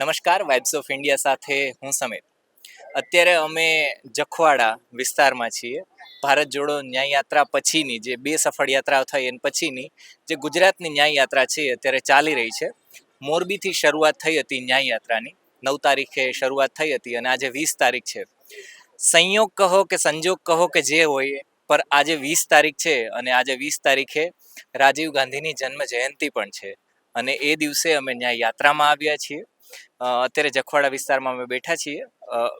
નમસ્કાર vibes of India સાથે હું સમીર. અત્યારે અમે જખવાડા વિસ્તારમાં છીએ. ભારત જોડો ન્યાય યાત્રા પછીની જે બે સફળ યાત્રાઓ થઈ એની પછીની જે ગુજરાતની ન્યાય યાત્રા છે અત્યારે ચાલી રહી છે. મોરબીથી શરૂઆત થઈ હતી ન્યાય યાત્રાની. નવ તારીખે શરૂઆત થઈ હતી અને આજે વીસ તારીખ છે. સંયોગ કહો કે સંજોગ કહો કે જે હોય, પર આજે વીસ તારીખ છે અને આજે વીસ તારીખે રાજીવ ગાંધીની જન્મ જયંતિ પણ છે. અને એ દિવસે અમે ન્યાય યાત્રામાં આવ્યા છીએ. અત્યારે જખવાડા વિસ્તારમાં અમે બેઠા છીએ.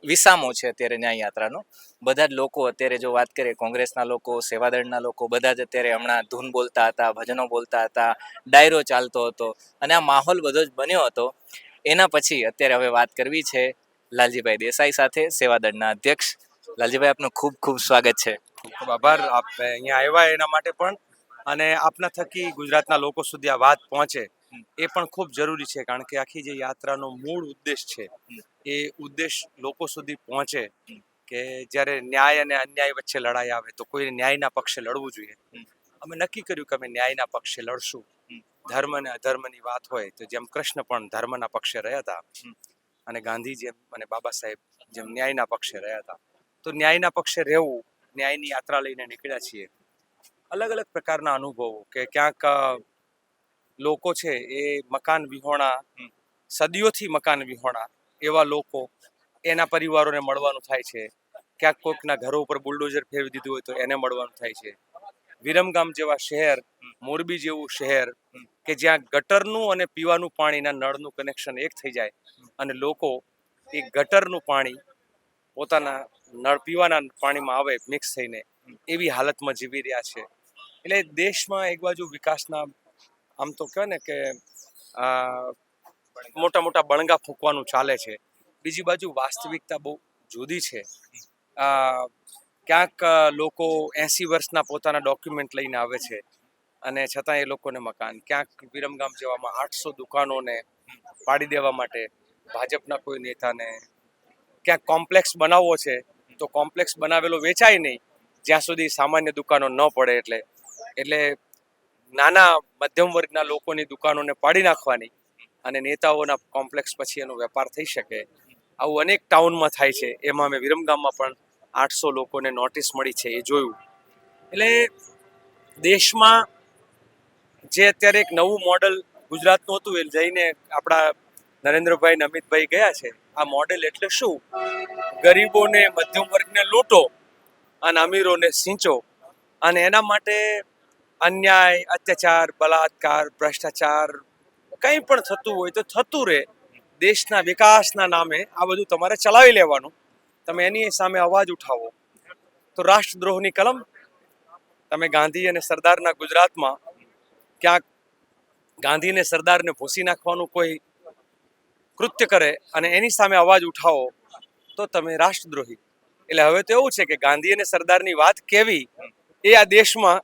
વિસામો છે અત્યારે ન્યાય યાત્રાનો બધા જ લોકો અત્યારે જો વાત કરીએ, કોંગ્રેસના લોકો, સેવાદળના લોકો, બધા જ અત્યારે હમણાં ધૂન બોલતા હતા, ભજનો બોલતા હતા, ડાયરો ચાલતો હતો અને આ માહોલ બધો જ બન્યો હતો. એના પછી અત્યારે હવે વાત કરવી છે લાલજીભાઈ દેસાઈ સાથે સેવાદળના અધ્યક્ષ. લાલજીભાઈ, આપનું ખૂબ ખૂબ સ્વાગત છે. ખૂબ આભાર. આપ અહીંયા આવ્યા એના માટે પણ. અને આપના થકી ગુજરાતના લોકો સુધી આ વાત પહોંચે. એ પણ ખૂબ જરૂરી છે, કારણ કે આખી જે યાત્રાનો મૂળ ઉદ્દેશ છે, એ ઉદ્દેશ લોકો સુધી પહોંચે કે જ્યારે ન્યાય અને અન્યાય વચ્ચે લડાઈ આવે તો કોઈ ન્યાયના પક્ષે લડવું જોઈએ. અમે નક્કી કર્યું કે અમે ન્યાયના પક્ષે લડશું. ધર્મ અને અધર્મની વાત હોય તો જેમ કૃષ્ણ પણ ધર્મના પક્ષે રહ્યા હતા અને ગાંધી જેમ અને બાબા સાહેબ જેમ ન્યાયના પક્ષે રહ્યા હતા. તો ન્યાયના પક્ષે રહેવું, ન્યાયની યાત્રા લઈને નીકળ્યા છીએ. અલગ અલગ પ્રકારના અનુભવો કે ક્યાંક લોકો છે એ મકાન વિહોણા સદીઓથી મકાન વિહોણા એવા લોકો એના પરિવારોને મળવાનું થાય છે. ક્યાંક કોઈકના ઘરો ઉપર બુલડોઝર ફેરવી દીધું હોય તો એને મળવાનું થાય છે. વિરમગામ જેવા શહેર મોરબી જેવું શહેર કે જ્યાં ગટરનું અને પીવાનું પાણીના નળનું કનેક્શન એક થઈ જાય અને લોકો એ ગટરનું પાણી પોતાના નળ પીવાના પાણીમાં આવે, મિક્સ થઈને, એવી હાલતમાં જીવી રહ્યા છે. એટલે દેશમાં એક બાજુ વિકાસના આમ તો કહેવાય ને કે મોટા મોટા બણગા ફૂંકવાનું ચાલે છે. બીજી બાજુ વાસ્તવિકતા બહુ જુદી છે. ક્યાંક લોકો એસી વર્ષના પોતાના ડોક્યુમેન્ટ લઈને આવે છે અને છતાં એ લોકોને મકાન. ક્યાંક વિરમગામ જેવામાં આઠસો દુકાનોને પાડી દેવા માટે ભાજપના કોઈ નેતાને. ક્યાંક કોમ્પ્લેક્સ બનાવવો છે તો કોમ્પ્લેક્સ બનાવેલો વેચાય નહીં. જ્યાં સુધી સામાન્ય દુકાનો ન પડે એટલે. એટલે નાના મધ્યમ વર્ગના લોકોની દુકાનોને પાડી નાખવાની અને નેતાઓના કોમ્પ્લેક્સ પછી એનો વેપાર થઈ શકે. આવું અનેક ટાઉનમાં થાય છે. એમાં અમે વિરમગામમાં પણ આઠસો લોકોને નોટિસ મળી છે, એ જોયું. એટલે દેશમાં જે અત્યારે એક નવું મોડલ ગુજરાતનું હતું, એ જઈને આપણા નરેન્દ્રભાઈ ને અમિતભાઈ ગયા છે. આ મોડેલ એટલે શું? ગરીબોને મધ્યમ વર્ગને લૂંટો અને અમીરોને સિંચો. અને એના માટે અન્યાય, અત્યાચાર બલાત્કાર ભ્રષ્ટાચાર કંઈ પણ થતું હોય તો થતું રહે. દેશના વિકાસના નામે આ બધું તમારે ચલાવી લેવાનું. તમે એની સામે અવાજ ઉઠાવો. તો રાષ્ટ્રદ્રોહની કલમ તમે ગાંધી અને સરદારના ગુજરાતમાં ક્યાંક ગાંધી અને સરદારને ભૂસી નાખવાનું કોઈ કૃત્ય કરે અને એની સામે અવાજ ઉઠાવો, તો તમે રાષ્ટ્રદ્રોહી. એટલે હવે તો એવું છે કે ગાંધી અને સરદારની વાત કેવી? એ આ દેશમાં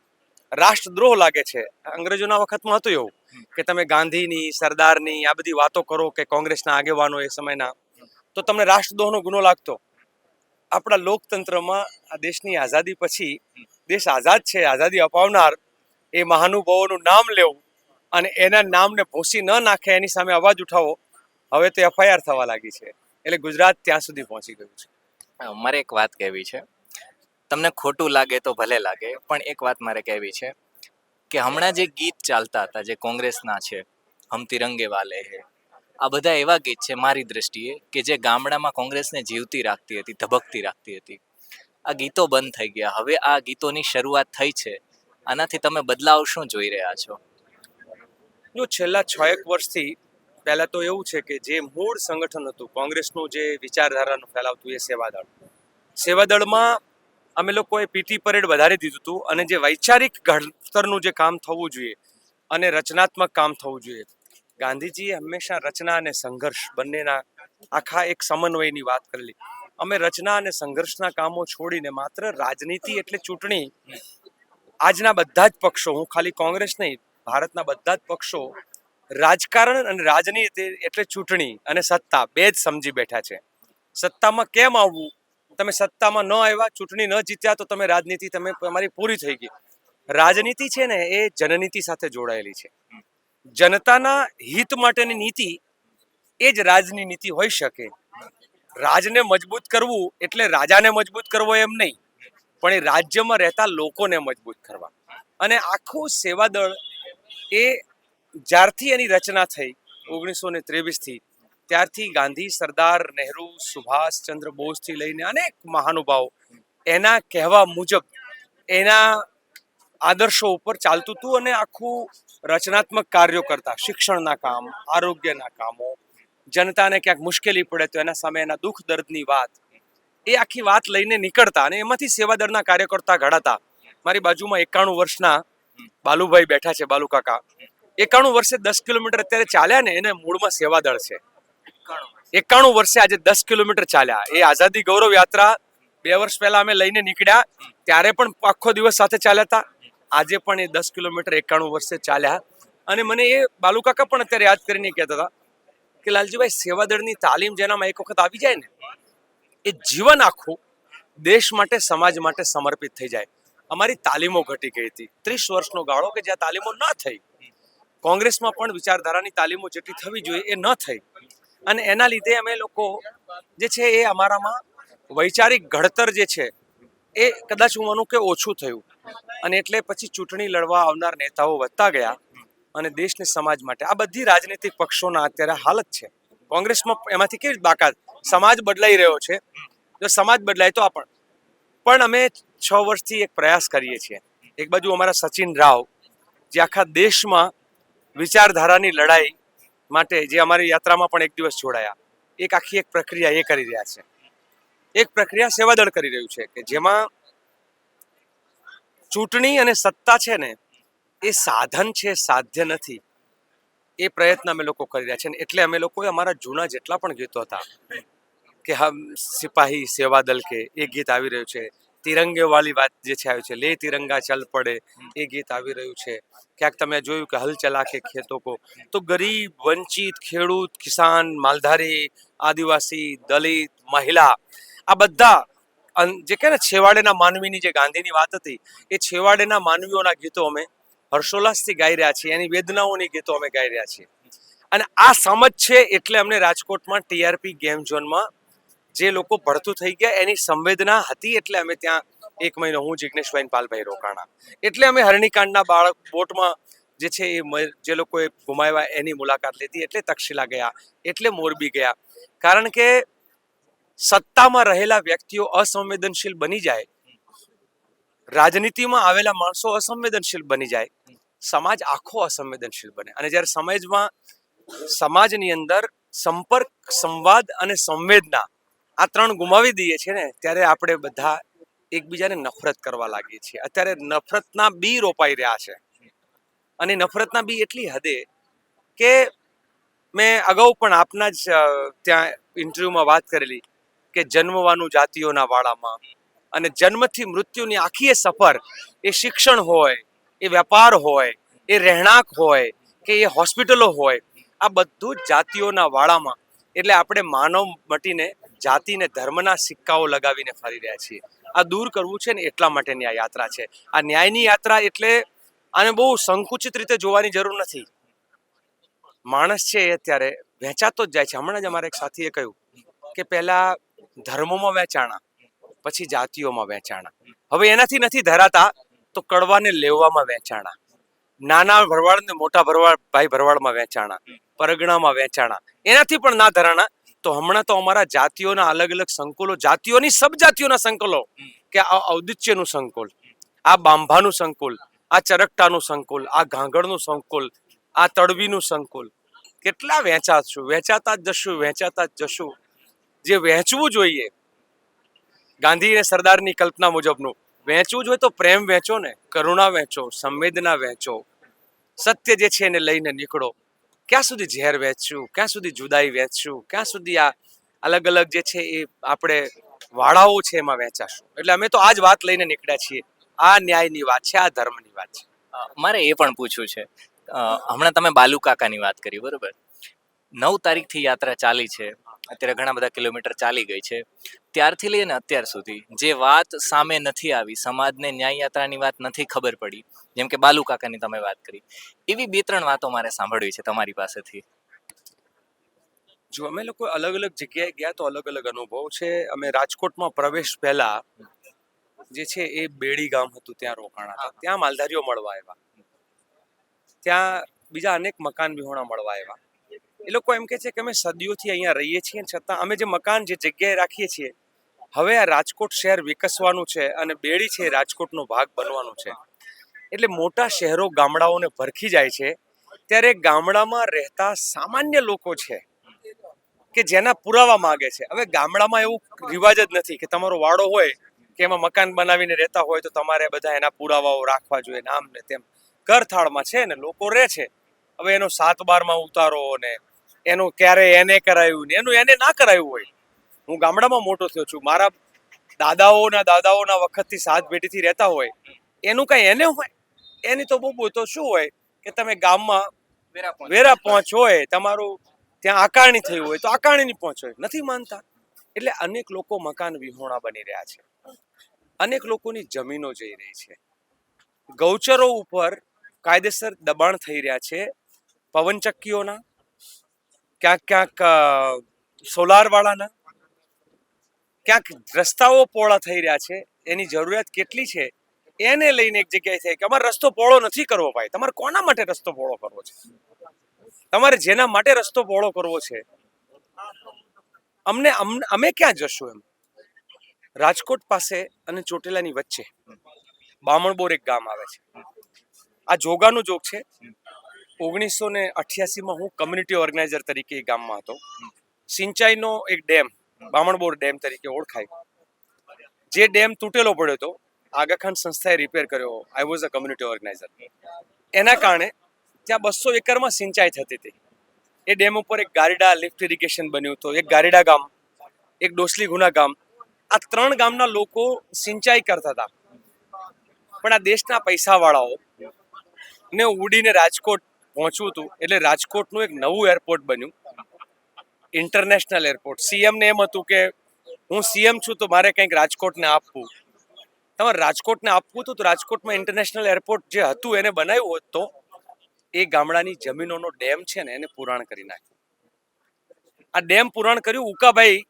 રાષ્ટ્રદ્રોહ લાગે છે. અંગ્રેજોના વખતમાં હતું એવું કે તમે ગાંધીની, સરદારની આ બધી વાતો કરો કે કોંગ્રેસના આગેવાનો એ સમયના, તો તમને રાષ્ટ્રદ્રોહનો ગુનો લાગતો. આપણા લોકતંત્રમાં આ દેશની આઝાદી પછી, દેશ આઝાદ છે, આઝાદી અપાવનાર, એ મહાનુભાવોનું નામ લેવું અને એના નામને ભૂસી ન નાખે એની સામે અવાજ ઉઠાવો, હવે તો એફઆઈઆર થવા લાગી છે. એટલે ગુજરાત ત્યાં સુધી પહોંચી ગયું છે. મારે એક વાત કહેવી છે. તમને ખોટું લાગે તો ભલે લાગે, પણ એક વાત મારે કહેવી છે કે હમણાં જે ગીત ચાલતા હતા, જે કોંગ્રેસના છે, હમ તિરંગે વાલે હે, આ બધા એવા ગીત છે મારી દ્રષ્ટિએ કે જે ગામડામાં કોંગ્રેસને જીવતી રાખતી હતી, ધબકતી રાખતી હતી. આ ગીતો બંધ થઈ ગયા. હવે આ ગીતોની શરૂઆત થઈ છે. આનાથી તમે બદલાવ શું જોઈ રહ્યા છો? જો છેલ્લા છ એક વર્ષથી પહેલાં તો એવું છે કે જે મૂળ સંગઠન હતું, કોંગ્રેસનું જે વિચારધારાનું ફેલાવતું એ સેવાદળ. સેવાદળમાં અમે લોકોએ પીટી પરેડ વધારી દીધું હતું અને જે વૈચારિક ઘડતરનું જે કામ થવું જોઈએ અને રચનાત્મક કામ થવું જોઈએ. ગાંધીજીએ હંમેશા રચના અને સંઘર્ષ બંનેના આખા એક સમન્વયની વાત કરેલી. અમે રચના અને સંઘર્ષના કામો છોડીને માત્ર રાજનીતિ એટલે ચૂંટણી આજના બધા જ પક્ષો, હું ખાલી કોંગ્રેસ નહીં, ભારતના બધા જ પક્ષો રાજકારણ અને રાજનીતિ એટલે ચૂંટણી અને સત્તા બે જ સમજી બેઠા છે. સત્તામાં કેમ આવવું? તમે સત્તામાં ન આવ્યા, ચૂંટણી ન જીત્યા, તો તમે રાજનીતિ તમે તમારી પૂરી થઈ ગઈ. રાજનીતિ છે ને, એ જનનીતિ સાથે જોડાયેલી છે. જનતાના હિત માટેની નીતિ એ જ રાજની નીતિ હોઈ શકે. રાજને મજબૂત કરવું એટલે રાજાને મજબૂત કરવો એમ નહીં, પણ એ રાજ્યમાં રહેતા લોકોને મજબૂત કરવા. અને આખું સેવાદળ એ જ્યારથી એની રચના થઈ, ઓગણીસો ને ત્રેવીસથી ત્યારથી ગાંધી, સરદાર નહેરુ સુભાષચંદ્ર બોઝથી લઈને અનેક મહાનુભાવો એના કહેવા મુજબ, એના આદર્શો ઉપર ચાલતું હતું અને આખું રચનાત્મક કાર્યો કરતા, શિક્ષણના કામ, આરોગ્યના કામો, જનતાને ક્યાંક મુશ્કેલી પડે તો એના સામે એના દુઃખ દર્દની વાત, એ આખી વાત લઈને નીકળતા અને એમાંથી સેવાદળના કાર્યકર્તા ઘડાતા. મારી બાજુમાં એકાણું વર્ષના બાલુભાઈ બેઠા છે, બાલુ કાકા. એકાણું વર્ષે દસ કિલોમીટર અત્યારે ચાલ્યા ને એને મૂળમાં સેવાદળ છે. એકાણું વર્ષે. આજે દસ કિલોમીટર ચાલ્યા. એ આઝાદી ગૌરવ યાત્રા બે વર્ષ પહેલા અમે લઈને નીકળ્યા. ત્યારે પણ આખો દિવસ સાથે ચાલ્યા હતા. આજે પણ એ દસ કિલોમીટર એકાણું વર્ષે ચાલ્યા. અને મને એ બાલુકાકા પણ અત્યારે યાદ કરીને કહેતા હતા કે, લાલજીભાઈ, સેવાદળની તાલીમ જેનામાં એક વખત આવી જાય ને, એ જીવન આખું દેશ માટે, સમાજ માટે સમર્પિત થઈ જાય. અમારી તાલીમો ઘટી ગઈ હતી. ત્રીસ વર્ષનો ગાળો કે જ્યાં તાલીમો ન થઈ, કોંગ્રેસમાં પણ વિચારધારાની તાલીમો જેટલી થવી જોઈએ એ ન થઈ અને એના લીધે અમે લોકો જે છે એ અમારામાં વૈચારિક ઘડતર જે છે એ કદાચ હું માનું કે ઓછું થયું. અને એટલે પછી ચૂંટણી લડવા આવનાર નેતાઓ વધતા ગયા અને દેશને સમાજ માટે. આ બધી રાજનીતિક પક્ષોના અત્યારે હાલત છે. કોંગ્રેસમાં એમાંથી કેવી બાકાત? સમાજ બદલાઈ રહ્યો છે. જો સમાજ બદલાય તો આપણ પણ અમે છ વર્ષથી એક પ્રયાસ કરીએ છીએ. એક બાજુ અમારા સચિન રાવ, જે આખા દેશમાં વિચારધારાની લડાઈ માટે જે અમારી યાત્રામાં પણ એક દિવસ જોડાયા. એક આખી એક પ્રક્રિયા એ કરી રહ્યા છે. એક પ્રક્રિયા સેવાદળ કરી રહ્યું છે કે જેમાં ચૂંટણી અને સત્તા છે ને, એ સાધન છે, સાધ્ય નથી. એ પ્રયત્ન અમે લોકો કરી રહ્યા છે એટલે અમે લોકોએ અમારા જૂના જેટલા પણ ગીતો હતા, કે હમ સિપાહી સેવાદળ કે એ ગીત આવી રહ્યું છે તિરંગે વાળી વાત જે છે આવ્યું છે લે તિરંગા ચલ પડે એ ગીત આવી રહ્યું છે. ક્યાંક તમે જોયું કે હલ ચલા કે ખેતો કો તો ગરીબ વંચિત ખેડૂત કિસાન માલધારી આદિવાસી દલિત મહિલા આ બધા જે કે ને છેવાડેના માનવીની જે ગાંધીની વાત હતી એ છેવાડેના માનવીઓના ગીતો અમે હર્ષોલ્લાસથી ગાઈ રહ્યા છીએ. એની વેદનાઓની ગીતો અમે ગાઈ રહ્યા છીએ. અને આ સમજ છે એટલે અમને રાજકોટમાં ટીઆરપી ગેમ ઝોનમાં જે લોકો ભડતું થઈ ગયા, એની સંવેદના હતી એટલે અમે ત્યાં એક મહિનો હું, જિગ્નેશભાઈ પાલભાઈ રોકાણા. એટલે અમે હરણીકાંડના બાળક બોટમાં જે છે એ જે લોકોએ ગુમાવ્યા, એની મુલાકાત લીધી એટલે તક્ષશિલા ગયા, એટલે મોરબી ગયા. કારણ કે સત્તામાં રહેલા વ્યક્તિઓ અસંવેદનશીલ બની જાય. રાજનીતિમાં આવેલા માણસો અસંવેદનશીલ બની જાય. સમાજ આખો અસંવેદનશીલ બને. અને જ્યારે સમાજમાં, સમાજની અંદર સંપર્ક, સંવાદ અને સંવેદના આ ત્રણ ગુમાવી દઈએ છીએ ને, ત્યારે આપણે બધા એકબીજાને નફરત કરવા લાગીએ છીએ. અત્યારે નફરતના બી રોપાઈ રહ્યા છે. અને નફરતના બી એટલી હદે કે મેં અગાઉ પણ આપના જ ત્યાં ઇન્ટરવ્યુમાં વાત કરેલી કે જન્મવાનું જાતિઓના વાળામાં અને જન્મથી મૃત્યુની આખી એ સફર એ શિક્ષણ હોય, એ વેપાર હોય, એ રહેણાંક હોય કે એ હોસ્પિટલો હોય, આ બધું જાતિઓના વાળામાં. એટલે આપણે માનવ મટીને જાતિને ધર્મના સિક્કાઓ લગાવીને ફરી રહ્યા છીએ. આ દૂર કરવું છે ને એટલા માટેની આ યાત્રા છે. આ ન્યાયની યાત્રા એટલે આને બહુ સંકુચિત રીતે જોવાની જરૂર નથી. માણસ છે એ અત્યારે વહેંચાતો જ જાય છે. હમણાં જ અમારા એક સાથીએ કહ્યું કે પહેલા ધર્મોમાં વહેંચાણા પછી જાતિઓમાં વહેંચાણા હવે એનાથી નથી ધરાતા તો કડવાને લેવામાં વહેંચાણા નાના ભરવાડ ને મોટા ભરવાડ, ભાઈ ભરવાડમાં વહેંચાણા પરગણામાં વહેંચાણા એનાથી પણ ના ધરાણા તો હમણાં તો અમારા જાતિઓના અલગ અલગ સંકુલો જાતિઓની સબ જાતિઓના સંકુલો કે આ ઔદિત્યનું સંકુલ આ બાંભાનું સંકુલ આ ચરકટાનું સંકુલ આ ઘાંઘળનું સંકુલ આ તડવીનું સંકુલ. કેટલા વહેંચાશું વહેંચાતા જ જશું વહેંચાતા જ જશું. જે વહેંચવું જોઈએ ગાંધી અને સરદારની કલ્પના મુજબનું. વહેંચવું જોઈએ તો પ્રેમ વહેંચો ને કરુણા વહેંચો સંવેદના વહેંચો સત્ય જે છે એને લઈને નીકળો. ક્યાં સુધી ઝેર વેચશું? ક્યાં સુધી જુદાઈ વેચશું? ક્યાં સુધી આ અલગ અલગ જે છે એ આપણે વાળાઓ છે એમાં વેચાશું? એટલે અમે તો આ જ વાત લઈને નીકળ્યા છીએ. આ ન્યાયની વાત છે, આ ધર્મની વાત છે. મારે એ પણ પૂછવું છે. હમણાં તમે બાલુ કાકાની વાત કરી, બરોબર? નવ તારીખથી યાત્રા ચાલી છે. અત્યારે ઘણા બધા કિલોમીટર ચાલી ગઈ છે. ત્યારથી લઈને અત્યાર સુધી જે વાત સામે નથી આવી સમાજને ન્યાય યાત્રાની વાત નથી ખબર પડી જેમ કે બાલુ કાકાની તમે વાત કરી એવી બે ત્રણ વાતો મારે સાંભળવી છે તમારી પાસેથી. જો અમે લોકો અલગ અલગ જગ્યાએ ગયા તો અલગ અલગ અનુભવ છે. અમે રાજકોટમાં પ્રવેશ પહેલા જે છે એ બેડી ગામ હતું ત્યાં રોકાણા ત્યાં માલધારીઓ મળવા આવ્યા. ત્યાં બીજા અનેક મકાન વિહોણા મળવા આવ્યા. એ લોકો એમ કે છે કે અમે સદીઓથી અહીંયા રહીએ છીએ છતાં અમે જે મકાન જે જગ્યાએ રાખીએ છીએ, હવે આ રાજકોટ શહેર વિકસવાનું છે અને બેડી છે રાજકોટનો ભાગ બનવાનું છે. એટલે મોટા શહેરો ગામડાઓને ભરખી જાય છે. ત્યારે ગામડામાં રહેતા સામાન્ય લોકો છે કે જેના પુરાવા માગે છે. હવે ગામડામાં એવું રિવાજ જ નથી કે તમારો વાડો હોય કે એમાં મકાન બનાવીને રહેતા હોય તો તમારે બધા એના પુરાવાઓ રાખવા જોઈએ આમ ને તેમ. કરથાળમાં છે ને લોકો રહે છે. હવે એનો સાત બારમાં ઉતારો ને એનું ક્યારે એને કરાયું ને એનું એને ના કરાયું હોય. હું ગામડામાં મોટો થયો છું. મારા દાદાઓના દાદાઓના વખતથી સાત પેઢીથી રહેતા હોય. એનું કાંઈ એને હોય? એની તો બહુ તો શું હોય કે તમે ગામમાં વેરા પહોંચ. હોય તમારું ત્યાં આકારણી થયું હોય તો આકારણીની પહોંચ હોય. નથી માનતા. એટલે અનેક લોકો મકાન વિહોણા બની રહ્યા છે. અનેક લોકોની જમીનો જઈ રહી છે. ગૌચરો ઉપર કાયદેસર દબાણ થઈ રહ્યા છે. પવનચક્કીઓના ક્યાંક ક્યાંક સોલાર વાળાના ક્યાંક રસ્તાઓ પહોળા થઈ રહ્યા છે, એની જરૂરિયાત કેટલી છે, એને લઈને એક જગ્યાએ થાય કે અમારે રસ્તો પહોળો નથી કરવો ભાઈ, તમારે કોના માટે રસ્તો પહોળો કરવો છે? તમારે જેના માટે રસ્તો પહોળો કરવો છે, અમને- અમે ક્યાં જશું એમ? રાજકોટ પાસે અને ચોટીલાની વચ્ચે, બામણબોર એક ગામ આવે છે. આ જોગાનું જોગ છે ઓગણીસો ને અઠ્યાસીમાં હું કમ્યુનિટી ઓર્ગેનાઇઝર તરીકે ગામમાં હતો. સિંચાઈનો એક ડેમ બામણબોર ડેમ તરીકે ઓળખાય. જે ડેમ તૂટેલો પડ્યો હતો, આગાખાન સંસ્થાએ રિપેર કર્યો. I was a community organiser એના કારણે ત્યાં બસો એકરમાં સિંચાઈ થતી હતી. એ ડેમ ઉપર એક ગારીડા લિફ્ટ ઇરિગેશન બન્યું હતું. એક ગારીડા ગામ, એક ડોસલી ગુના ગામ. આ ત્રણ ગામના લોકો સિંચાઈ કરતા હતા. પણ આ દેશના પૈસાવાળાઓ ને ઉડીને રાજકોટ પહોંચવું હતું, એટલે રાજકોટનું એક નવું એરપોર્ટ બન્યું. ઇન્ટરનેશનલ એરપોર્ટ સીએમ ને એમ હતું કે, હું સીએમ છું, તો મારે કંઈક રાજકોટને આપવું. તમારે રાજકોટને આપવું હતું, તો રાજકોટમાં ઇન્ટરનેશનલ એરપોર્ટ જે હતું, એને બનાવ્યું હોત તો એ ગામડાની જમીનોનો ડેમ છે ને, એને પુરાણ કરી નાખ્યું. આ ડેમ પુરાણ કર્યું. ઉકાભાઈ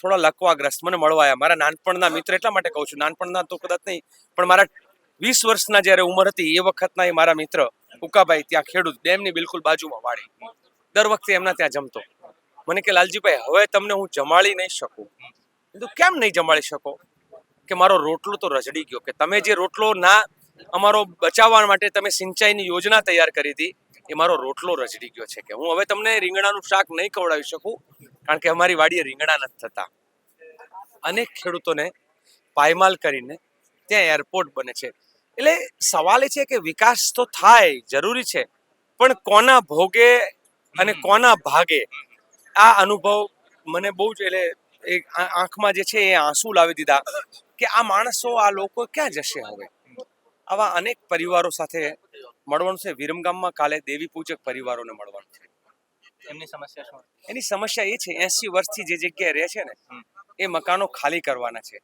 થોડા લકવાગ્રસ્ત, મને મળવા આવ્યા મારા નાનપણના મિત્ર, એટલા માટે કહું છું, નાનપણના તો કદાચ નહીં, પણ મારા વીસ વર્ષના જ્યારે ઉંમર હતી, એ વખતના એ મારા મિત્ર ઉકાભાઈ ત્યાં ખેડૂત ડેમની બિલકુલ બાજુમાં વાડી. દર વખતે એમના ત્યાં જમતો. મને કે લાલજીભાઈ, હવે તમને હું જમાડી નહીં શકું. કીધું, કેમ નહીં જમાડી શકો? કે મારો રોટલો તો રજડી ગયો. કે તમે જે રોટલો ના, અમારો બચાવવા માટે તમે સિંચાઈની યોજના તૈયાર કરી હતી, એ મારો રોટલો રજડી ગયો છે કે હું હવે તમને રીંગણાનું શાક નહીં ખવડાવી શકું, કારણ કે અમારી વાડીએ રીંગણા નથી થતા. અનેક ખેડૂતોને પાયમાલ કરીને ત્યાં એરપોર્ટ બને છે. એટલે સવાલ એ છે કે વિકાસ તો થાય જરૂરી છે. પણ કોના ભોગે અને કોના ભાગે? આ અનુભવ મને બહુ જ એટલે આંખમાં જે છે એ આંસુ લાવી દીધા કે આ માણસો આ લોકો ક્યાં જશે હવે? આવા અનેક પરિવારો સાથે મળવાનું છે. વિરમગામમાં કાલે દેવી પૂજક પરિવારોને મળવાનું છે. એમની સમસ્યા શું એની સમસ્યા એ છે એસી વર્ષથી જે જગ્યાએ રહે છે ને એ મકાનો ખાલી કરવાના છે.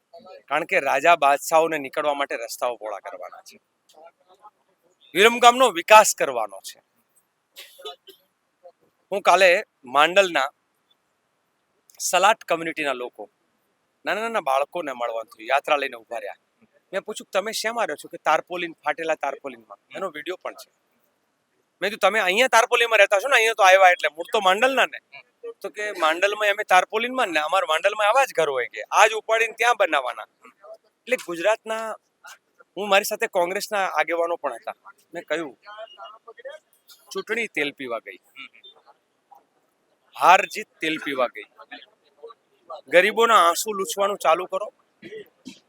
કારણ કે રાજા બાદશાહોને નીકળવા માટે રસ્તાઓ પહોળા કરવાના છે. વિરમગામનો વિકાસ કરવાનો છે. હું કાલે માંડલના સલાટ કમ્યુનિટીના લોકો, નાના નાના બાળકોને મળવાનું થયું, યાત્રા લઈને ઊભા રહ્યા. મેં પૂછ્યું, તમે શેમાં રહ્યો છો? કે તારપોલિન, ફાટેલા તારપોલિનમાં. એનો વીડિયો પણ છે. મેં કીધું, તમે અહીંયા તારપોલીમાં રહેતા છો ને, અહીંયા તો આવ્યા એટલે, મૂળ તો માંડલના ને. તો કે માંડલમાં અમે તારપોલીનમાં ને, અમારા માંડલમાં આવા જ ઘર હોય કે, આજ ઉપાડીને ત્યાં બનાવવાના એટલે ગુજરાતના, હું મારી સાથે કોંગ્રેસના આગેવાનો પણ હતા. મેં કહ્યું, ચૂંટણી તેલ પીવા ગઈ. હાર જીત તેલ પીવા ગઈ. ગરીબોના આંસુ લૂછવાનું ચાલુ કરો.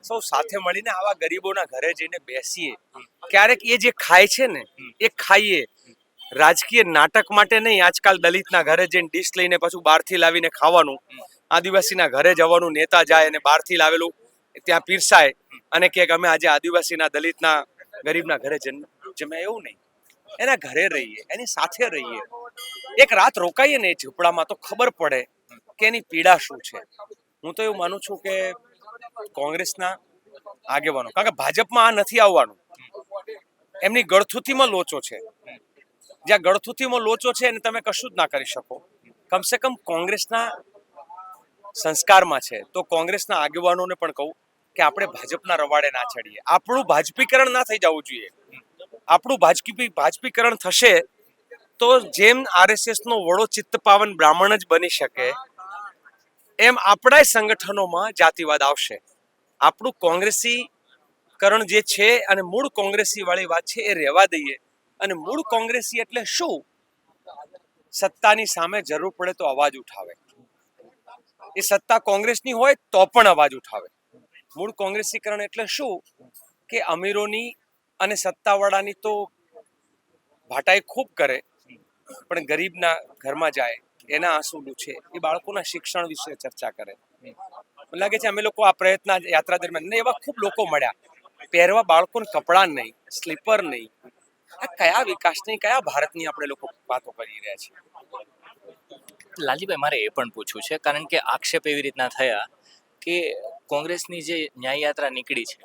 સૌ સાથે મળીને આવા ગરીબોના ઘરે જઈને બેસીએ. ક્યારેક એ જે ખાય છે ને, એ ખાઈએ. રાજકીય નાટક માટે નહીં, આજકાલ દલિતના ઘરે જઈને ડીશ લઈને પાછું બહારથી લાવીને ખાવાનું. આદિવાસીના ઘરે જવાનું, નેતા જાય અને બહારથી લાવેલું, ત્યાં પીરસાય અને કે અમે આજે આદિવાસીના દલિતના ગરીબના ઘરે જઈને જમે એવું નહીં. એના ઘરે રહીએ, એની સાથે રહીએ. એક રાત રોકાઈએ ને એ ઝૂંપડામાં તો ખબર પડે કે એની પીડા શું છે. હું તો એવું માનું છું કે કોંગ્રેસના આગેવાનો, કારણ કે ભાજપમાં આ નથી આવવાનું. એમની ગળથુથીમાં લોચો છે. જ્યાં ગળથુથીમાં લોચો છે એને તમે કશું જ ના કરી શકો. કમસે કમ કોંગ્રેસના સંસ્કારમાં છે. તો કોંગ્રેસના આગેવાનોને પણ કહું કે આપણે ભાજપના રવાડે ના ચડીએ. આપણું ભાજપીકરણ ના થઈ જવું જોઈએ. આપણું ભાજપી ભાજપીકરણ થશે તો જેમ આરએસએસ નો વડો ચિત્તપાવન બ્રાહ્મણ જ બની શકે, એમ આપણાય સંગઠનોમાં જાતિવાદ આવશે. આપણું કોંગ્રેસીકરણ જે છે અને મૂળ કોંગ્રેસી વાળી વાત છે એ રહેવા દઈએ. અને મૂળ કોંગ્રેસી એટલે શું? સત્તાની સામે જરૂર પડે તો અવાજ ઉઠાવે. એ સત્તા કોંગ્રેસની હોય તો પણ અવાજ ઉઠાવે. મૂળ કોંગ્રેસીકરણ એટલે શું? કે અમીરોની અને સત્તાવાળાની તો ભાટાઈ ખૂબ કરે, પણ ગરીબના ઘરમાં જાય, એના આંસુ લૂછે એ બાળકોના શિક્ષણ વિશે ચર્ચા કરે. લાગે છે અમે લોકો આ પ્રયત્ન યાત્રા દરમિયાન એવા ખૂબ લોકો મળ્યા. પહેરવા બાળકોને કપડાં નહીં, સ્લીપર નહીં આ કયા વિકાસની કયા ભારતની આપણે લોકો વાતો કરી રહ્યા છીએ? લાલજીભાઈ મારે એ પણ પૂછવું છે કારણ કે આક્ષેપ એવી રીતના થયા કે કોંગ્રેસની જે ન્યાય યાત્રા નીકળી છે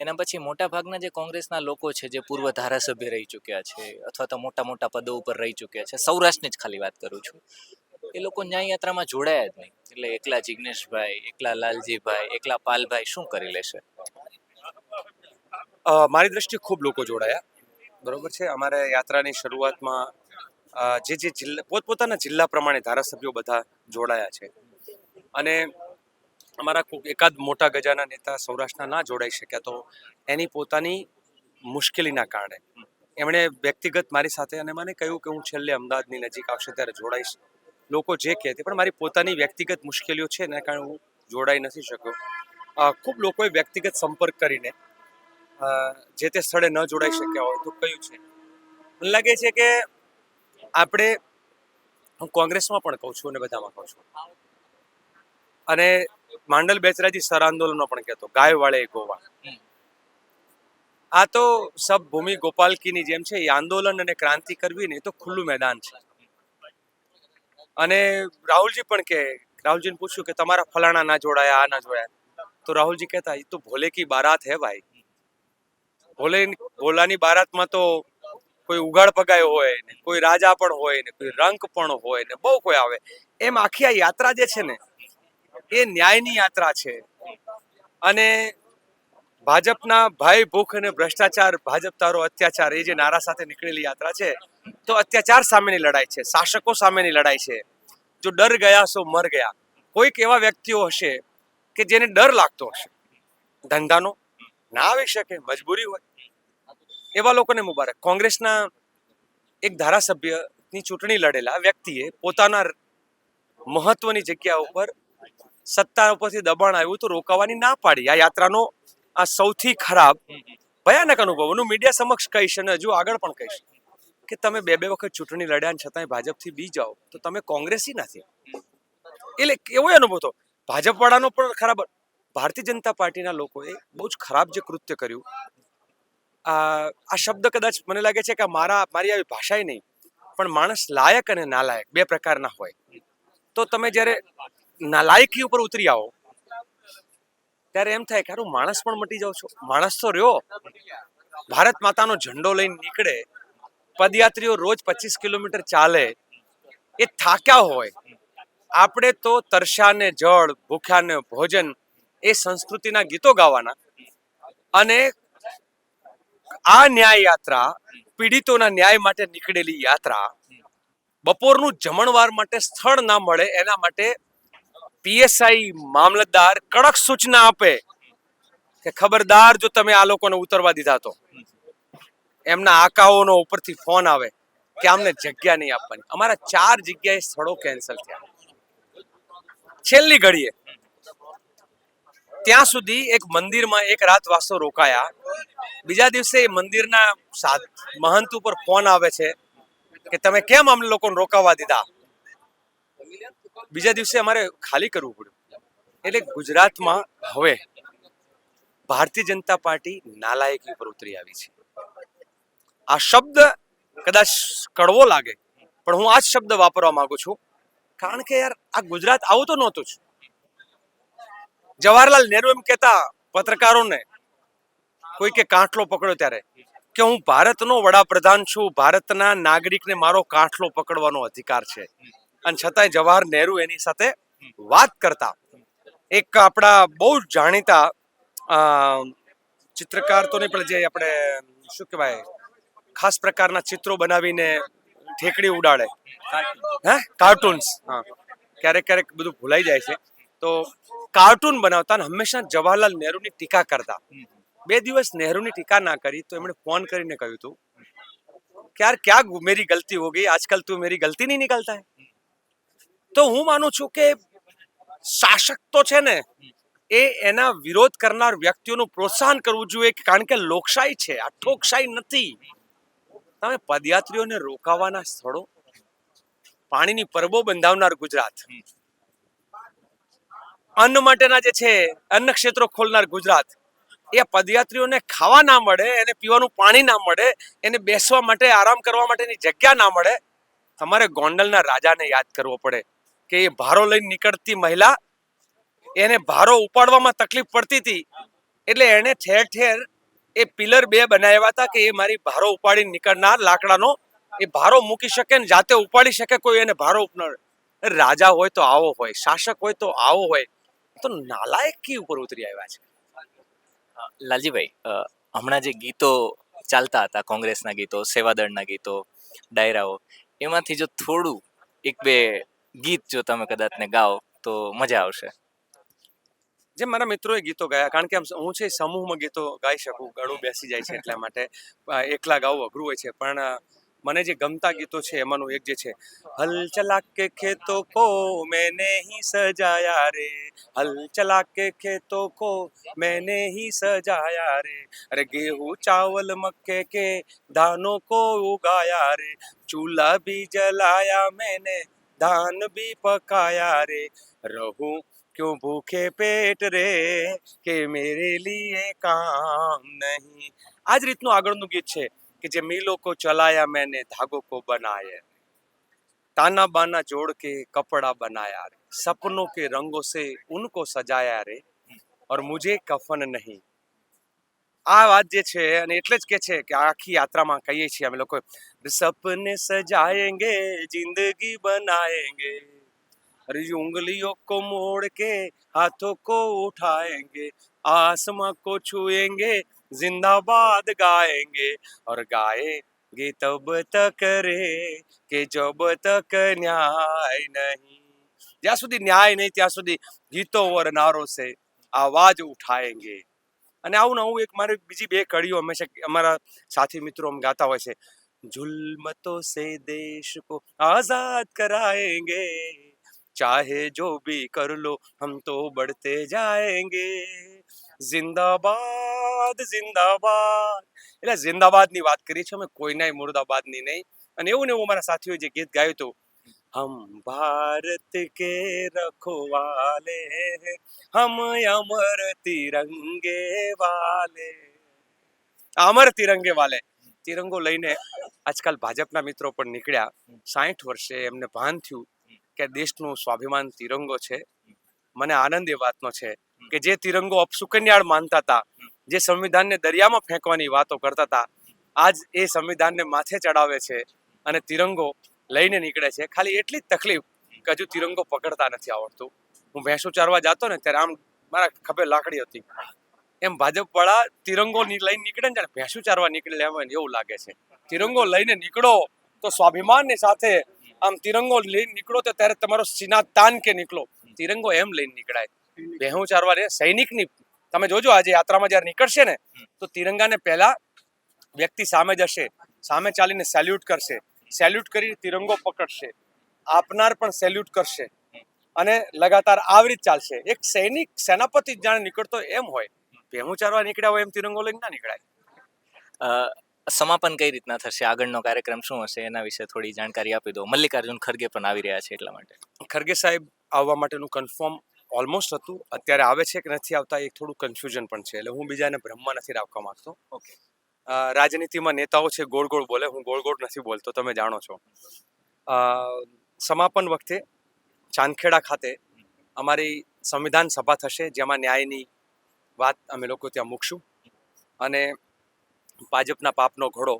એના પછી મોટા ભાગના જે કોંગ્રેસના લોકો છે જે પૂર્વ ધારાસભ્ય રહી ચૂક્યા છે અથવા તો મોટા મોટા પદો ઉપર રહી ચૂક્યા છે સૌરાષ્ટ્રની જ ખાલી વાત કરું છું એ લોકો ન્યાય યાત્રામાં જોડાયા જ નહીં. એટલે એકલા જિગ્નેશભાઈ એકલા લાલજીભાઈ એકલા પાલભાઈ શું કરી લેશે? મારી દ્રષ્ટિએ ખૂબ લોકો જોડાયા. બરોબર છે? અમારે યાત્રાની શરૂઆતમાં જે જે જિલ્લા, પોતપોતાના જિલ્લા પ્રમાણે ધારાસભ્યો બધા જોડાયા છે. અને અમારા એકાદ મોટા ગજાના નેતા સૌરાષ્ટ્રના ના જોડાઈ શક્યા તો એની પોતાની મુશ્કેલીના કારણે. એમણે વ્યક્તિગત મારી સાથે અને મને કહ્યું કે હું છેલ્લે અમદાવાદની નજીક આવશે ત્યારે જોડાઈશ. લોકો જે કહે તે, પણ મારી પોતાની વ્યક્તિગત મુશ્કેલીઓ છે એના કારણે હું જોડાઈ નથી શક્યો. ખૂબ લોકોએ વ્યક્તિગત સંપર્ક કરીને જે તે સ્થળે ન જોડાઈ શક્યા હોય તો કયું છે? મને લાગે છે કે આપણે હું કોંગ્રેસમાં પણ કહું છું અને બધામાં કહું છું. અને માંડલ બેચરાજી સર આંદોલનનો પણ કહેતો ગાય વાળે ગોવા. આ તો સબ ભૂમિ ગોપાલકીની જેમ છે એ આંદોલન અને ક્રાંતિ કરવી ને એ તો ખુલ્લું મેદાન છે. અને રાહુલજી પણ કે રાહુલજીને પૂછ્યું કે તમારા ફલાણા ના જોડાયા આ ના જોડાયા. તો રાહુલજી કહેતા એ તો ભોલે કી બારાત હે ભાઈ. ભોલે ભોલાની બારાતમાં તો કોઈ ઉગાડ પગાયો હોય ને, કોઈ રાજા પણ હોય ને, કોઈ રંક પણ હોય ને, બહુ કોઈ આવે. એમ આખી આ યાત્રા જે છે ને, એ ન્યાયની યાત્રા છે. અને ભાજપના ભય ભૂખ અને ભ્રષ્ટાચાર, ભાજપ તારો અત્યાચાર, એ જે નારા સાથે નીકળેલી યાત્રા છે, તો અત્યાચાર સામેની લડાઈ છે, શાસકો સામેની લડાઈ છે. જો ડર ગયા સો મર ગયા. કોઈક એવા વ્યક્તિઓ હશે કે જેને ડર લાગતો હશે. ધંધાનો ના આવી શકે, મજબૂરી હોય. એવા લોકોને મુબારક. કોંગ્રેસના એક ધારાસભ્યની ચૂંટણી લડેલા વ્યક્તિએ પોતાના મહત્વની જગ્યા ઉપર સત્તા ઉપરથી દબાણ આવ્યું તો રોકાવાની ના પાડી. આ યાત્રાનો આ સૌથી ખરાબ, ભયાનક અનુભવ. હું મીડિયા સમક્ષ કહીશ અને હજુ આગળ પણ કહીશ કે તમે બે બે વખત ચૂંટણી લડ્યા ને છતાંય ભાજપથી બી જાઓ, તો તમે કોંગ્રેસી નથી. એટલે એવો અનુભવ હતો. ભાજપ વાળાનો પણ ખરાબ, ભારતીય જનતા પાર્ટીના લોકોએ બહુ જ ખરાબ જે કૃત્ય કર્યું આ શબ્દ કદાચ મને લાગે છે કે મારા, મારી આવી ભાષાય નહીં, પણ માણસ લાયક અને નાલાયક બે પ્રકારના હોય. તો તમે જ્યારે નાલાયકી ઉપર ઉતરી આવો, ત્યારે એમ થાય કે હારું, માણસ પણ મટી જાવ છો. માણસ તો રહ્યો. ભારત માતાનો ઝંડો લઈને નીકળે. પદયાત્રીઓ રોજ પચીસ કિલોમીટર ચાલે. એ થાક્યા હોય. આપણે તો તરસાને જળ, ભૂખ્યાને ભોજન એ સંસ્કૃતિના ગીતો ગાવાના. અને આ ન્યાય યાત્રા પીડિતોના ન્યાય માટે નીકળેલી યાત્રા બપોરનું જમણવાર માટે સ્થળ ના મળે, એના માટે પીએસઆઈ મામલતદાર કડક સૂચના આપે કે ખબરદાર જો તમે આ લોકોને ઉતરવા દીધા તો. એમના આકાઓનો ઉપરથી ફોન આવે કે અમને જગ્યા નહીં આપવાની. અમારા ચાર જગ્યાએ સ્થળો કેન્સલ થયા. છેલ્લી ઘડીએ. ત્યાં સુધી એક મંદિરમાં એક રાત વાસો રોકાયા. બીજા દિવસે મંદિરના મહંત ઉપર ફોન આવે છે કે તમે કેમ અમને લોકોને રોકાવા દીધા? બીજા દિવસે અમારે ખાલી કરવું પડ્યું. એટલે ગુજરાતમાં હવે ભારતીય જનતા પાર્ટી નાલાયકી ઉપર ઉતરી આવી છે. આ શબ્દ કદાચ કડવો લાગે, પણ હું આ જ શબ્દ વાપરવા માંગુ છું. કારણ કે યાર, આ ગુજરાત આવું તો નહોતું જવાહરલાલ નહેરુ એમ કહેતા પત્રકારોને કોઈ કે કાંઠલો પકડ્યો ત્યારે? કે હું ભારતનો વડાપ્રધાન છું, ભારતના નાગરિકને મારો કાંઠલો પકડવાનો અધિકાર છે. અને છતાંય જવાહર નહેરુ એની સાથે વાત કરતા. એક આપણા બહુ જાણીતા ચિત્રકાર તો નહીં પણ જે આપણે, શું કહેવાય, ખાસ પ્રકારના ચિત્રો બનાવીને ઠેકડી ઉડાડે. હે? કાર્ટૂન્સ. હા. ક્યારેક ક્યારેક બધું ભૂલાઈ જાય છે. તો કાર્ટૂન બનાવતા અને હંમેશા જવાહરલાલ નહેરુની ટીકા કરતા. બે દિવસ નહેરુની ટીકા ના કરી તો એમણે ફોન કરીને કહ્યું હતું કે યાર ક્યાં મેરી ગલતી હો આજકલ તું મેરી ગલતી નહીં નીકળતા હે? તો હું માનું છું કે શાસક તો છે ને, એ એના વિરોધ કરનાર વ્યક્તિઓનું પ્રોત્સાહન કરવું જોઈએ કારણ કે લોકશાહી છે આ નથી. તમે પદયાત્રીઓને રોકાવાના સ્થળો, પાણીની પરબો બંધાવનાર ગુજરાત, અન્ન માટેના જે છે, અન્ન ક્ષેત્રો ખોલનાર ગુજરાત એ પદયાત્રીઓને ખાવા ના મળે, એને પીવાનું પાણી ના મળે, એને બેસવા માટે, આરામ કરવા માટેની જગ્યા ના મળે, તમારે ગોંડલના રાજાને યાદ કરવો પડે કે એ ભારો લઈને નીકળતી મહિલા, એને ભારો ઉપાડવામાં તકલીફ પડતી હતી. એટલે એને ઠેર ઠેર એ પિલર બે બનાવ્યા હતા કે એ મારી ભારો ઉપાડી નીકળનાર લાકડાનો, એ ભારો મૂકી શકે ને જાતે ઉપાડી શકે કોઈ એને ભારો ઉપનાર. રાજા હોય તો આવો હોય, શાસક હોય તો આવો હોય. તો નાલાયકી ઉપર ઉતરી આવ્યા છે? લાલજીભાઈ હમણાં જે ગીતો ચાલતા હતા કોંગ્રેસના ગીતો, સેવાદળના ગીતો, ડાયરાઓ, એમાંથી જો થોડું એક બે ગીત જો તમે કદાચ ને ગાઓ તો મજા આવશે. જે મારા મિત્રોએ ગીતો ગાયા, કારણ કે આમ હું છે સમૂહમાં ગીતો ગાઈ શકું, ગળું બેસી જાય છે એટલા માટે. એકલા ગાવું અઘરું હોય છે, પણ મને જે ગમતા ગીતો છે એમાંનું એક જે છે હલ ચલા કે ખેતો કો મેને હી સજાયા રે હલ ચલા કે ખેતો કો मैंने ही सजाया रे अरे गेहूं चावल मक्के के दानों को उगाया रे चूल्हा भी जलाया मैंने धान भी पकाया रे रहूं क्यों भूखे पेट रे કે મેરે લીએ કામ નહીં આ જ રીતનું આગળનું ગીત છે कि जमीलों को चलाया मैंने, धागों को बनाया ताना बाना जोड़ के कपड़ा बनाया रे। सपनों के रंगों से उनको सजाया रे। और मुझे कफन नहीं। આ વાત જે છે અને એટલે જ કે છે કે આખી યાત્રામાં કહીએ છીએ અમે લોકો સપને સજાયેંગે જિંદગી બનાયેંગે अरे उंगलियों को मोड़ के हाथों को उठाएँगे, आसमां को छुएँगे जिंदाबाद गाएंगे और गाएंगे तब तक रे કે જબ તક ન્યાય નહીં જ્યાં સુધી ન્યાય નહીં ત્યાં સુધી ગીતો ઓર નારો સે આવાજ ઉઠાએંગે અને આવું ને આવું એક મારી બીજી બે કડીઓ હંમેશા અમારા સાથી મિત્રો આમ ગાતા હોય છે जुल्मतों से देश को आजाद कराएंगे चाहे जो भी कर लो हम तो बढ़ते जाएंगे જિંદાબાદ જિંદાબાદ. એટલે જિંદાબાદની વાત કરી છે અમે, કોઈનાય મુર્દાબાદની નહીં. અને એવું ને એવું મારા સાથીઓ જે ગીત ગાયું હતું, હમ ભારત કે રખવાલે હમ અમર તિરંગે વાલે. અમર તિરંગે વાલે. તિરંગો લઈને આજકાલ ભાજપના મિત્રો પણ નીકળ્યા. સાહીઠ વર્ષે એમને ભાન થયું કે દેશનું સ્વાભિમાન તિરંગો છે. મને આનંદ એ વાતનો છે. કે જે તિરંગો અપસુકન્યાળ માનતા હતા જે સંવિધાનને દરિયામાં ફેંકવાની વાતો કરતા હતા આજ એ સંવિધાનને માથે ચડાવે છે અને તિરંગો લઈને નીકળે છે. ખાલી એટલી જ તકલીફ કે હજુ તિરંગો પકડતા નથી આવડતું. હું ભેંસો ચારવા જતો ને ત્યારે આમ મારા ખભે લાકડી હતી. એમ ભાજપ વાળા તિરંગો ની- લઈને નીકળે ને જાણે ભેંસું ચારવા નીકળે ને એવું લાગે છે. તિરંગો લઈને નીકળો તો સ્વાભિમાનની સાથે આમ તિરંગો લઈને નીકળો તો ત્યારે તમારો સીના તાન કે નીકળો. તિરંગો એમ લઈને નીકળાય. ભેહું ચારવા સૈનિકની તમે જોજો આજે યાત્રામાં જ્યારે નીકળશે ને તો તિરંગાને પહેલા વ્યક્તિ સામે જશે સામે ચાલીને સેલ્યુટ કરશે. સેલ્યુટ કરી તિરંગો પકડશે. આપનાર પણ સેલ્યુટ કરશે. અને લગાતાર આવી રીત ચાલશે. એક સૈનિક સેનાપતિ જાણે નીકળતો એમ હોય. ભેહું ચારવા નીકળ્યા હોય એમ તિરંગો લઈને ના નીકળાય. અ, સમાપન કઈ રીતના થશે? આગળનો કાર્યક્રમ શું હશે? એના વિશે થોડી જાણકારી આપી દો. મલ્લિકાર્જુન ખરગે પણ આવી રહ્યા છે એટલા માટે. ખરગે સાહેબ આવવા માટેનું કન્ફર્મ ઓલમોસ્ટ હતું. અત્યારે આવે છે કે નથી આવતા એક થોડું કન્ફ્યુઝન પણ છે. એટલે હું બીજાને બ્રહ્મા નથી રાખવા માંગતો. ઓકે રાજનીતિમાં નેતાઓ છે ગોળ ગોળ બોલે. હું ગોળ ગોળ નથી બોલતો તમે જાણો છો. સમાપન વખતે ચાંદખેડા ખાતે અમારી સંવિધાન સભા થશે જેમાં ન્યાયની વાત અમે લોકો ત્યાં મૂકશું. અને ભાજપના પાપનો ઘોડો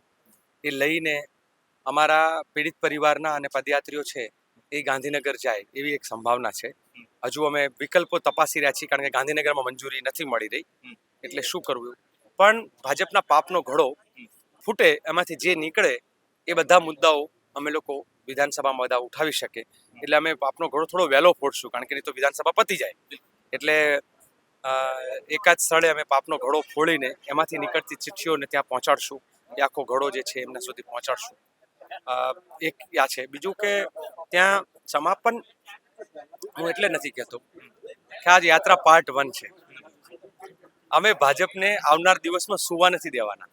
એ લઈને અમારા પીડિત પરિવારના અને પદયાત્રીઓ છે એ ગાંધીનગર જાય એવી એક સંભાવના છે. હજુ અમે વિકલ્પો તપાસી રહ્યા છીએ કારણ કે ગાંધીનગરમાં મંજૂરી નથી મળી રહી. એટલે શું કરવું પણ ભાજપના પાપનો ઘડો ફૂટે એમાંથી જે નીકળે એ બધા મુદ્દાઓ અમે લોકો વિધાનસભામાં બધા ઉઠાવી શકે એટલે અમે પાપનો ઘડો થોડો વહેલો ફોડશું કારણ કે નહીં તો વિધાનસભા પતી જાય. એટલે એકાદ સ્થળે અમે પાપનો ઘડો ફોડીને એમાંથી નીકળતી ચિઠ્ઠીઓને ત્યાં પહોંચાડશું. એ આખો ઘડો જે છે એમના સુધી પહોંચાડશું. એક આ છે. બીજું કે ત્યાં સમાપન હું એટલે નથી કહેતો કે આજ યાત્રા પાર્ટ વન છે. અમે ભાજપને આવનાર દિવસમાં સુવા નથી દેવાના.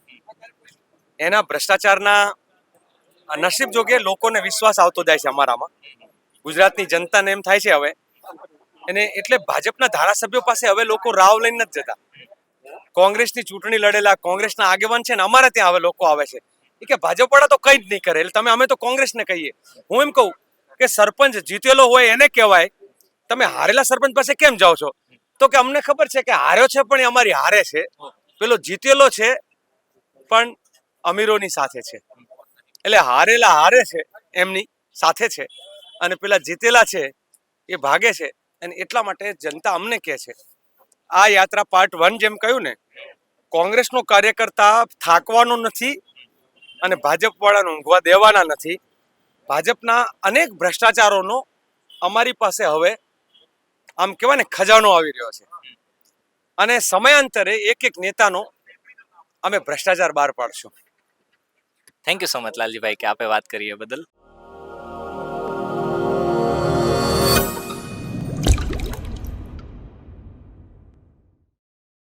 એના ભ્રષ્ટાચારના નસીબ જોગે લોકોને વિશ્વાસ આવતો જાય છે અમારામાં. ગુજરાતની જનતાને એમ થાય છે હવે. અને એટલે ભાજપના ધારાસભ્યો પાસે હવે લોકો રાવ લઈને નથી જતા. કોંગ્રેસની ચૂંટણી લડેલા કોંગ્રેસના આગેવાન છે ને અમારે ત્યાં હવે લોકો આવે છે. એ કે ભાજપ વાળા તો કંઈ જ નહીં કરે. એટલે તમે અમે તો કોંગ્રેસને કહીએ. હું એમ કહું કે સરપંચ જીતેલો હોય એને કહેવાય. તમે હારેલા સરપંચ પાસે કેમ જાઓ છો? તો કે અમને ખબર છે કે હાર્યો છે પણ એ અમારી હારે છે. પેલો જીતેલો છે પણ અમીરોની સાથે છે. એટલે હારેલા હારે છે એમની સાથે છે. અને પેલા જીતેલા છે એ ભાગે છે. અને એટલા માટે જનતા અમને કહે છે. આ યાત્રા પાર્ટ વન જેમ કહ્યું ને, કોંગ્રેસનો કાર્યકર્તા થાકવાનો નથી અને ભાજપ વાળાને ઊંઘવા દેવાના નથી. ભાજપના અનેક ભ્રષ્ટાચારોનો અમારી પાસે હવે આમ કહેવાય ને ખજાનો આવી રહ્યો છે. અને સમયાંતરે એક એક નેતાનો અમે ભ્રષ્ટાચાર બહાર પાડશું. થેન્ક યુ સો મચ લાલજીભાઈ કે આપે વાત કરી એ બદલ.